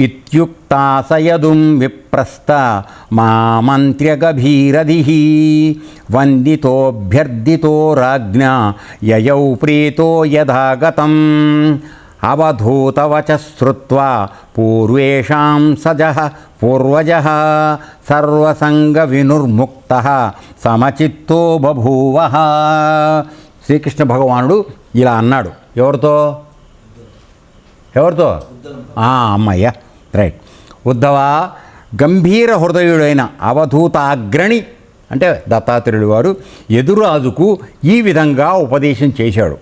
ఇత్యుక్తాసయదుం విప్రస్త మామంత్ర్యగభీరధి వందితోభ్యర్థితో రాజ్ఞ యయౌ ప్రీతో యథాగతం అవధూతవచ శ్రుత్వా పూర్వేషాం సజ పూర్వజ సర్వసంగ వినుర్ముక్త సమచిత్తో బభూవ శ్రీకృష్ణ భగవానుడు ఇలా అన్నాడు. ఎవరితో? ఎవరితో? ఆ, అమ్మయ్య. రైట్ ఉద్ధవ గంభీర హృదయుడైన అవధూత అగ్రణి అంటే దత్తాత్రేయుడు వారు ఎదురాజుకు ఈ విధంగా ఉపదేశం చేశాడు.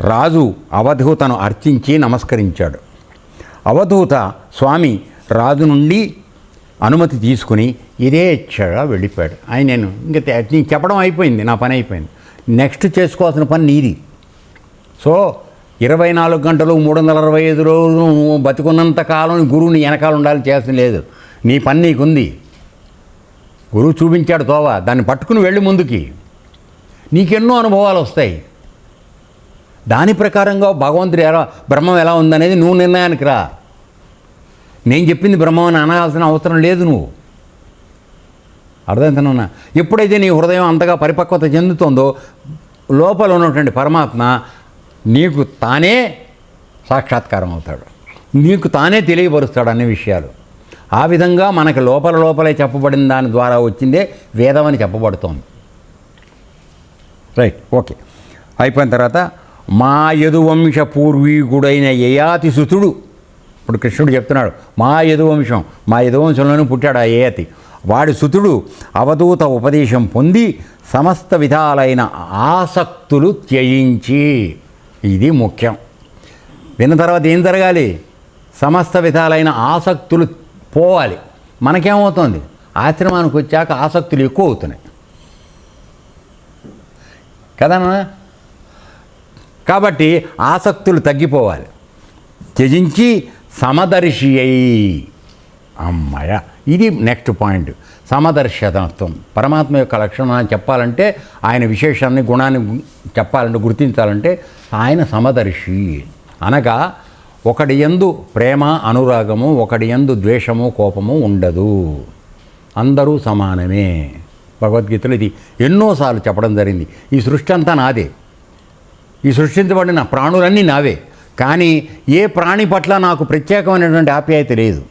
రాజు అవధూతను అర్చించి నమస్కరించాడు. అవధూత స్వామి రాజు నుండి అనుమతి తీసుకుని ఇదే వెళ్ళిపోయాడు. ఆయన నేను ఇంకా నేను చెప్పడం అయిపోయింది నా పని అయిపోయింది. నెక్స్ట్ చేసుకోవాల్సిన పని నీది. సో ఇరవై నాలుగు గంటలు మూడు వందల అరవై ఐదు రోజులు నువ్వు బతికున్నంత కాలం గురువుని వెనకాల ఉండాలి చేసిన లేదు. నీ పని నీకుంది. గురువు చూపించాడు తోవ. దాన్ని పట్టుకుని వెళ్ళి ముందుకి. నీకెన్నో అనుభవాలు వస్తాయి. దాని ప్రకారంగా భగవంతుడు ఎలా బ్రహ్మం ఎలా ఉందనేది నువ్వు నిర్ణయానికి రా. నేను చెప్పింది బ్రహ్మం అని అనాల్సిన అవసరం లేదు నువ్వు. అర్థమవుతున్నా ఎప్పుడైతే నీ హృదయం అంతగా పరిపక్వత చెందుతుందో లోపల ఉన్నటువంటి పరమాత్మ నీకు తానే సాక్షాత్కారం అవుతాడు. నీకు తానే తెలియపరుస్తాడు అన్ని విషయాలు. ఆ విధంగా మనకి లోపల లోపలే చెప్పబడిన దాని ద్వారా వచ్చిందే వేదం అని చెప్పబడుతోంది. Right okay. అయిపోయిన తర్వాత మా యదువంశ పూర్వీకుడైన యయాతి సుతుడు ఇప్పుడు కృష్ణుడు చెప్తున్నాడు మా యదువంశం మా యదువంశంలోనూ పుట్టాడు ఆ యయాతి. వాడి సుతుడు అవధూత ఉపదేశం పొంది సమస్త విధాలైన ఆసక్తులు త్యజించి ఇది ముఖ్యం. విన్న తర్వాత ఏం జరగాలి? సమస్త విధాలైన ఆసక్తులు పోవాలి. మనకేమవుతుంది? ఆశ్రమానికి వచ్చాక ఆసక్తులు ఎక్కువ అవుతున్నాయి కదన్నా కాబట్టి ఆసక్తులు తగ్గిపోవాలి. త్యజించి సమదర్శి అయి అమ్మాయ ఇది నెక్స్ట్ పాయింట్ సమదర్శకత్వం. పరమాత్మ యొక్క లక్షణాన్ని చెప్పాలంటే ఆయన విశేషాన్ని గుణాన్ని చెప్పాలంటే గుర్తించాలంటే ఆయన సమదర్శి. అనగా ఒకడి యందు ప్రేమ అనురాగము ఒకడి యందు ద్వేషము కోపము ఉండదు. అందరూ సమానమే. భగవద్గీతలో ఇది ఎన్నోసార్లు చెప్పడం జరిగింది. ఈ సృష్టి అంతా నాదే. ఈ సృష్టించబడిన ప్రాణులన్నీ నావే. కానీ ఏ ప్రాణి పట్ల నాకు ప్రత్యేకమైనటువంటి ఆప్యాయత లేదు.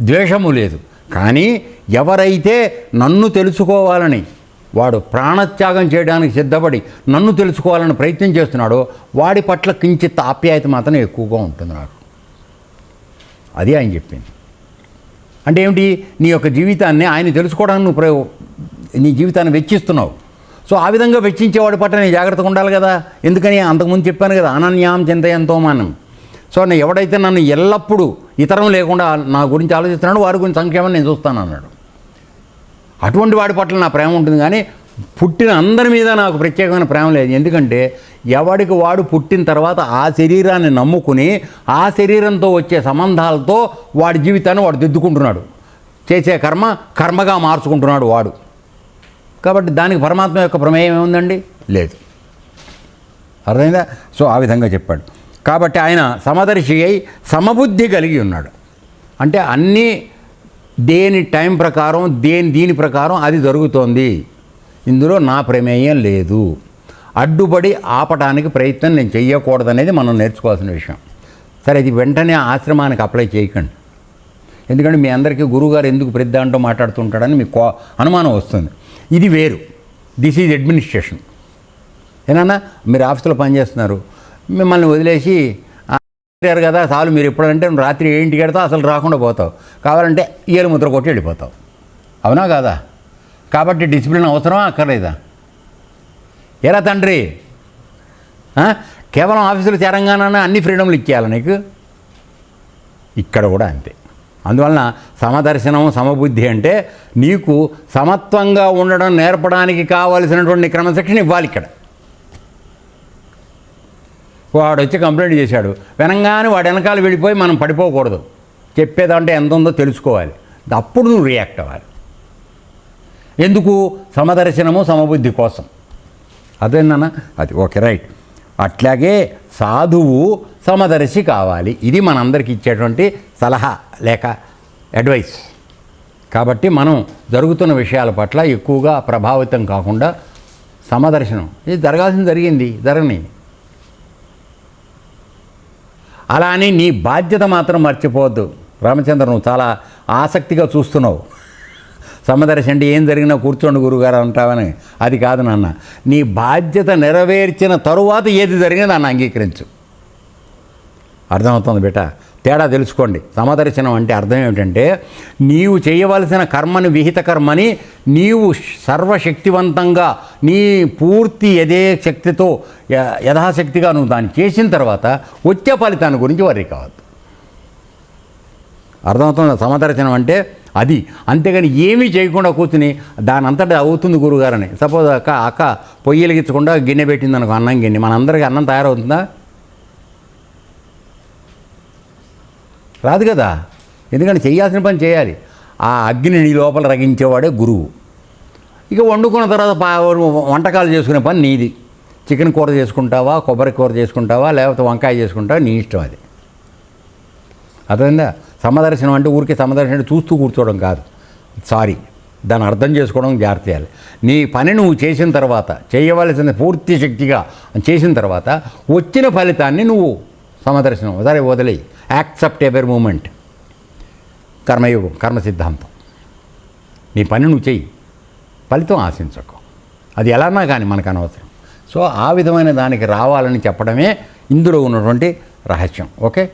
ద్వేషము లేదు. కానీ ఎవరైతే నన్ను తెలుసుకోవాలని వాడు ప్రాణత్యాగం చేయడానికి సిద్ధపడి నన్ను తెలుసుకోవాలని ప్రయత్నం చేస్తున్నాడో వాడి పట్ల కించిత్ ఆప్యాయత మాత్రం ఎక్కువగా ఉంటుంది నాకు అది ఆయన చెప్పింది. అంటే ఏమిటి? నీ యొక్క జీవితాన్ని ఆయన తెలుసుకోవడానికి నువ్వు ప్రయో నీ జీవితాన్ని వెచ్చిస్తున్నావు. సో ఆ విధంగా వెచ్చించేవాడి పట్ల నేను జాగ్రత్తగా ఉండాలి కదా. ఎందుకని? అంతకుముందు చెప్పాను కదా అనన్యాం చింతయంతో మనం. సో నేను ఎవడైతే నన్ను ఎల్లప్పుడూ ఇతరం లేకుండా నా గురించి ఆలోచిస్తున్నాడో వారి గురించి సంక్షేమం నేను చూస్తాను అన్నాడు. అటువంటి వాడి పట్ల నా ప్రేమ ఉంటుంది కానీ పుట్టిన అందరి మీద నాకు ప్రత్యేకమైన ప్రేమ లేదు. ఎందుకంటే ఎవడికి వాడు పుట్టిన తర్వాత ఆ శరీరాన్ని నమ్ముకుని ఆ శరీరంతో వచ్చే సంబంధాలతో వాడి జీవితాన్ని వాడు దిద్దుకుంటున్నాడు. చేసే కర్మ కర్మగా మార్చుకుంటున్నాడు వాడు. కాబట్టి దానికి పరమాత్మ యొక్క ప్రమేయం ఏముందండి? లేదు. అర్థమైందా? సో ఆ విధంగా చెప్పాడు. కాబట్టి ఆయన సమదర్శి అయి సమబుద్ధి కలిగి ఉన్నాడు. అంటే అన్నీ దేని టైం ప్రకారం దేని దీని ప్రకారం అది జరుగుతోంది. ఇందులో నా ప్రమేయం లేదు. అడ్డుపడి ఆపటానికి ప్రయత్నం నేను చెయ్యకూడదనేది మనం నేర్చుకోవాల్సిన విషయం. సరే ఇది వెంటనే ఆశ్రమానికి అప్లై చేయకండి. ఎందుకంటే మీ అందరికీ గురువుగారు ఎందుకు ప్రతి దాంట్లో మాట్లాడుతుంటాడని మీకు కో- అనుమానం వస్తుంది. ఇది వేరు. This is administration. ఏనన్నా మీరు ఆఫీసులో పనిచేస్తున్నారు. మిమ్మల్ని వదిలేసి "ఆ, కదా చాలు మీరు ఎప్పుడంటే రాత్రి ఏంటికి వెళ్తావు అసలు రాకుండా పోతావు. కావాలంటే ఏలు ముద్ర కొట్టి వెళ్ళిపోతావు. అవునా కాదా? కాబట్టి డిసిప్లిన్ అవసరమా అక్కర్లేదా? ఎరా తండ్రి? కేవలం ఆఫీసులో చేరంగానే అన్ని ఫ్రీడమ్లు ఇచ్చేయాలి నీకు? ఇక్కడ కూడా అంతే. అందువలన సమదర్శనం సమబుద్ధి అంటే నీకు సమత్వంగా ఉండడం నేర్పడానికి కావలసినటువంటి క్రమశిక్షణ ఇవ్వాలి ఇక్కడ. వాడు వచ్చి కంప్లైంట్ చేశాడు. వినంగానే వాడు వెనకాల వెళ్ళిపోయి మనం పడిపోకూడదు. చెప్పేదంటే ఎంత ఉందో తెలుసుకోవాలి. అప్పుడు నువ్వు రియాక్ట్ అవ్వాలి. ఎందుకు? సమదర్శనము సమబుద్ధి కోసం. అదేనా అది ఓకే రైట్. అట్లాగే సాధువు సమదర్శి కావాలి. ఇది మనందరికి ఇచ్చేటువంటి సలహా లేక అడ్వైస్. కాబట్టి మనం జరుగుతున్న విషయాల పట్ల ఎక్కువగా ప్రభావితం కాకుండా సమదర్శనం. ఇది జరగాల్సింది జరిగింది జరగని అలా అని నీ బాధ్యత మాత్రం మర్చిపోవద్దు. రామచంద్ర నువ్వు చాలా ఆసక్తిగా చూస్తున్నావు. సమదర్శి అంటే ఏం జరిగినా కూర్చోండి గురుగారు అంటావని. అది కాదు నాన్న. నీ బాధ్యత నెరవేర్చిన తరువాత ఏది జరిగినా దాన్ని అంగీకరించు. అర్థమవుతుంది బేట తేడా తెలుసుకోండి. సమదర్శనం అంటే అర్థం ఏమిటంటే నీవు చేయవలసిన కర్మని విహిత కర్మని నీవు సర్వశక్తివంతంగా నీ పూర్తి యదే శక్తితో యథాశక్తిగా నువ్వు దాన్ని చేసిన తర్వాత వచ్చే ఫలితాన్ని గురించి వరి కావద్దు. అర్థమవుతుంది సమదర్శనం అంటే అది. అంతేగాని ఏమీ చేయకుండా కూర్చుని దాని అంతటా అవుతుంది గురుగారని. సపోజ్ అక్క అక్క పొయ్యిలిగించకుండా గిన్నె పెట్టింది అనుకో అన్నం గిన్నె. మనందరికీ అన్నం తయారవుతుందా? రాదు కదా. ఎందుకంటే చేయాల్సిన పని చేయాలి. ఆ అగ్ని నీ లోపల రగించేవాడే గురువు. ఇక వండుకున్న తర్వాత వంటకాలు చేసుకునే పని నీది. చికెన్ కూర చేసుకుంటావా కొబ్బరి కూర చేసుకుంటావా లేకపోతే వంకాయ చేసుకుంటావా నీ ఇష్టం అది. అర్థమైందా? సమదర్శనం అంటే ఊరికే సమదర్శనం అంటే చూస్తూ కూర్చోవడం కాదు. సారీ. దాన్ని అర్థం చేసుకోవడం జాగ్రత్త చేయాలి. నీ పని నువ్వు చేసిన తర్వాత చేయవలసిన పూర్తి శక్తిగా చేసిన తర్వాత వచ్చిన ఫలితాన్ని నువ్వు సమదర్శనం సరే వదిలేయి. యాక్సెప్ట్ ఎవరి మూమెంట్? కర్మయోగం కర్మ సిద్ధాంతం నీ పని నువ్వు చెయ్యి. ఫలితం ఆశించకు. అది ఎలానా కానీ మనకు అనవసరం. సో ఆ విధమైన దానికి రావాలని చెప్పడమే ఇందులో ఉన్నటువంటి రహస్యం. ఓకే?